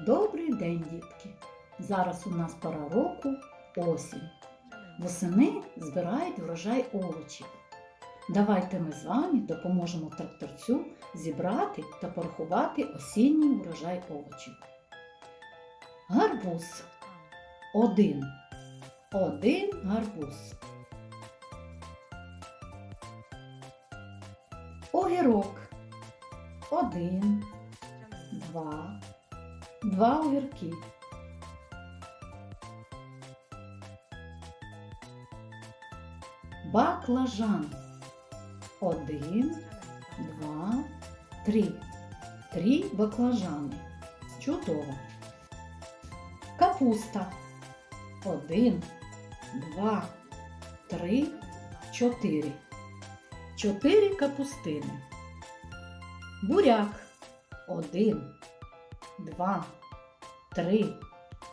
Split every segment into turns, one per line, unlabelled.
Добрий день, дітки! Зараз у нас пора року осінь. Восени збирають врожай овочів. Давайте ми з вами допоможемо тракторцю зібрати та порахувати осінній врожай овочів. Гарбуз. Один. Один гарбуз. Огірок. Один. Два. Два огірки. Баклажан. Один, два, три. Три баклажани. Чудово. Капуста. Один, два, три, чотири. Чотири капустини. Буряк. Один, два, три,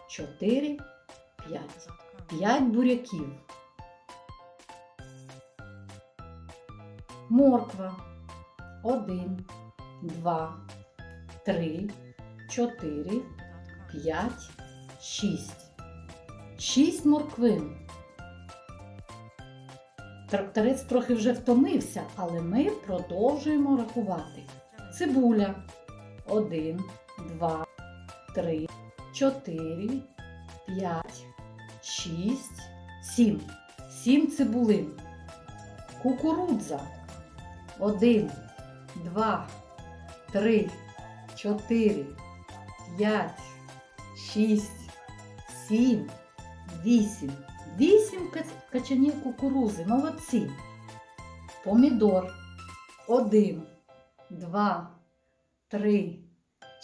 чотири, п'ять. П'ять буряків. Морква. Один, два, три, чотири, п'ять, шість. Шість морквин. Тракторець трохи вже втомився, але ми продовжуємо рахувати. Цибуля. Один, два, три, чотири, п'ять, шість, сім. Сім цибулин. Кукурудза. Один, два, три, чотири, п'ять, шість, сім, вісім. Вісім качанів кукурузи. Молодці. Помідор. Один, два, три,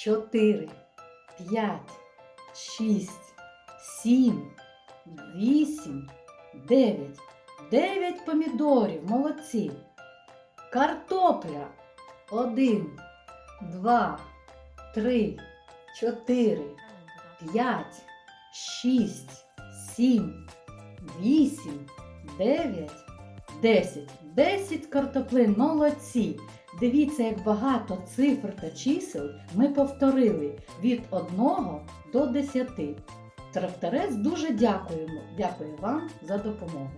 чотири, п'ять, шість, сім, вісім, дев'ять. Дев'ять помідорів. Молодці. Картопля. Один, два, три, чотири, п'ять, шість, сім, вісім, дев'ять, десять. Десять картоплин. Молодці. Дивіться, як багато цифр та чисел ми повторили від 1 до 10. Тракторець дуже дякуємо. Дякую вам за допомогу.